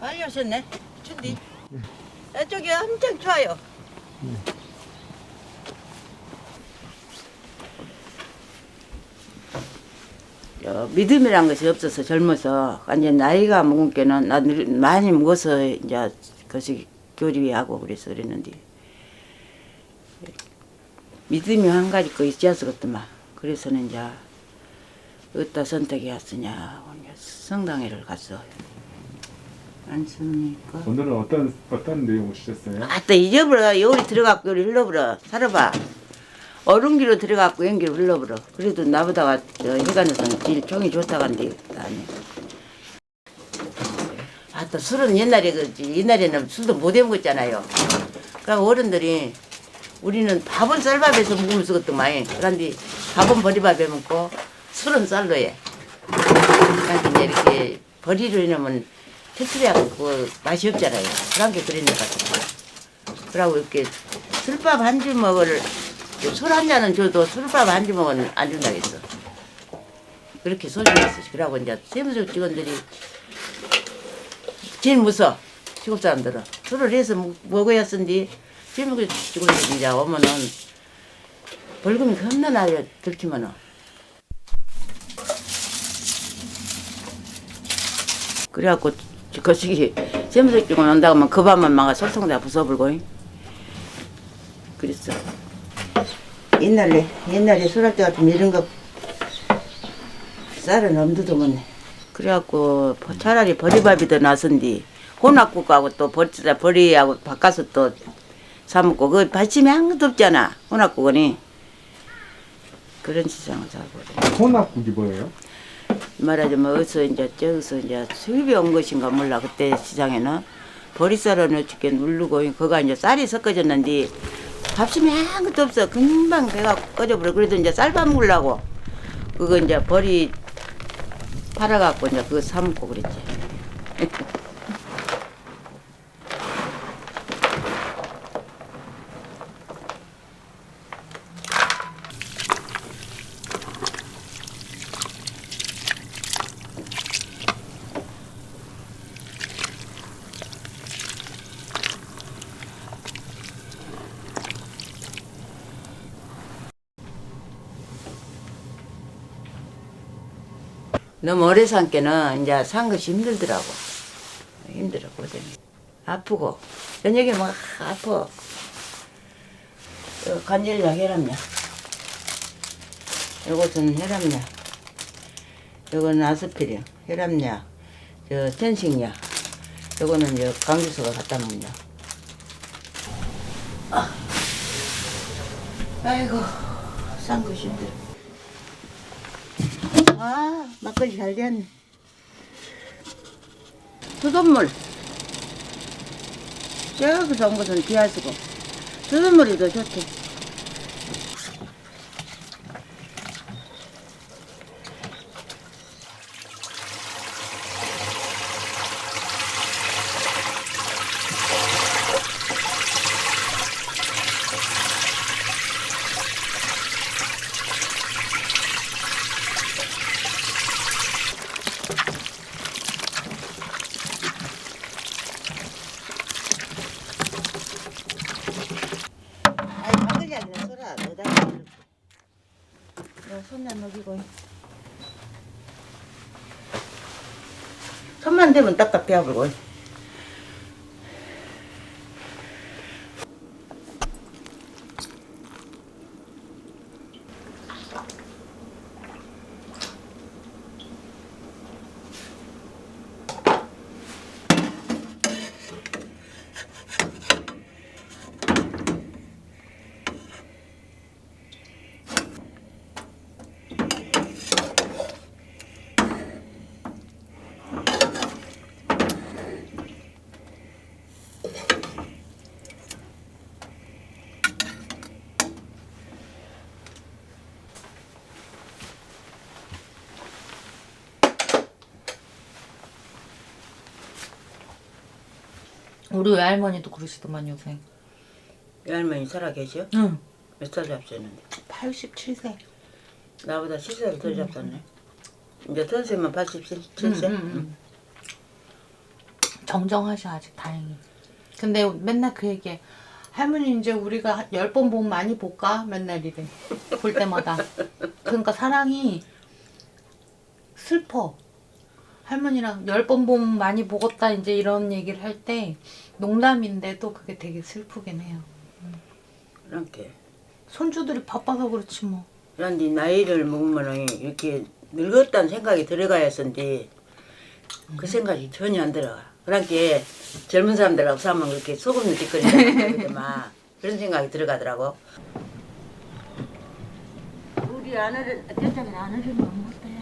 빨리 오셨네. 준디. 이쪽이 엄청 좋아요. 저 믿음이란 것이 없어서 젊어서 완전 나이가 먹은 게는 나 늙- 많이 먹어서 이제 그것이 교리하고 그래서 그랬는데 믿음이 한 가지 거 있지 않았겠더만 그래서는 이제 어디다 선택이 왔으냐 이제 성당회를 갔어 않습니까? 오늘은 어떤 어떤 내용을 주셨어요? 아따 잊어버려. 여기 들어갖고 여기 흘러버려. 살아봐. 어른기로 들어갖고 연기로 흘러버려. 그래도 나보다가 저 해관에서는 제일 종이 아니 아따 술은 옛날에 그지 옛날에는 술도 못 해먹었잖아요. 그러니까 어른들이 우리는 밥은 쌀밥에서 먹으면서 그랬더만. 그런데 밥은 버리밥에 먹고 술은 쌀로 해. 그러니까 이제 이렇게 버리로 해놓으면 테트리하고 그 맛이 없잖아요 그런 게 그랬는 것 같아요 그러고 이렇게 술밥 한 주먹을 술 한 잔은 줘도 술밥 한 주먹은 안 준다겠어. 그렇게 소리냈어. 그러고 이제 세무적 직원들이 제일 무서 시골 사람들은 술을 해서 먹- 먹어야 쓴디 세무적 직원들이 이제 오면은 벌금이 겁나 나요 들키면은. 그래갖고 그 시기 세무적 직원 온다고 하면 그 밤만 막아 설탕에다 부숴불고 그랬어. 옛날에 옛날에 술할 때 같으면 이런 거 쌀은 엄두도 못 내. 그래갖고 버- 차라리 버리밥이 더 낫은디 혼합국하고 또 버리 버리하고 바꿔서 또 사먹고 그 받침이 아무것도 없잖아 혼합국은 그런 세상을 살고. 혼합국이 뭐예요? 말하자면 어디서 이제 저기서 이제 수입이 온 것인가 몰라 그때 시장에는. 보리쌀은 어떻게 누르고 그가 이제 쌀이 섞어졌는데 밥심이 아무것도 없어. 금방 배가 꺼져버려. 그래도 이제 쌀밥 먹으려고 그거 이제 버리 팔아갖고 이제 그거 사 먹고 그랬지 너무 오래 산 게는 이제 산 것이 힘들더라고. 힘들어 고생 아프고. 저녁에 막 아파. 어, 관절약 혈압약 요것은 혈압약 요거는 아스피린 혈압약 저 ten식약. 요거는 저 강주수가 갖다 약 아. 아이고 산 것이 힘들어. 아, 막걸리 잘 됐네. 수돗물. 저기서 온 것은 비하수고. 수돗물이 더 좋대. 아이, 막걸리 아니라 소라. 너다. 너 손만 녹이고. 손만 대면 딱딱 배워불고. 우리 외할머니도 그러시더만 요새. 할머니 살아계셔? 응. 몇 살 잡셨는데? 87세. 나보다 7살 더 잡혔네. 이제 선생님은 87세? 응, 응, 응. 정정하셔 아직 다행히. 근데 맨날 그 얘기해. 할머니 이제 우리가 열 번 보면 많이 볼까? 맨날 이래. 볼 때마다. 그러니까 사랑이 슬퍼. 할머니랑 열 번 보면 많이 보겠다 이제 이런 얘기를 할 때 농담인데도 그게 되게 슬프긴 해요. 그렇게. 손주들이 바빠서 그렇지 뭐. 그런데 나이를 먹으면 이렇게 늙었다는 생각이 들어가야 했는데 그 생각이 전혀 안 들어가. 그러니까 젊은 사람들하고 싸우면 그렇게 소금 넣기거리막 그런 생각이 들어가더라고. 우리 아내를 대장에 아내를 못 먹어요.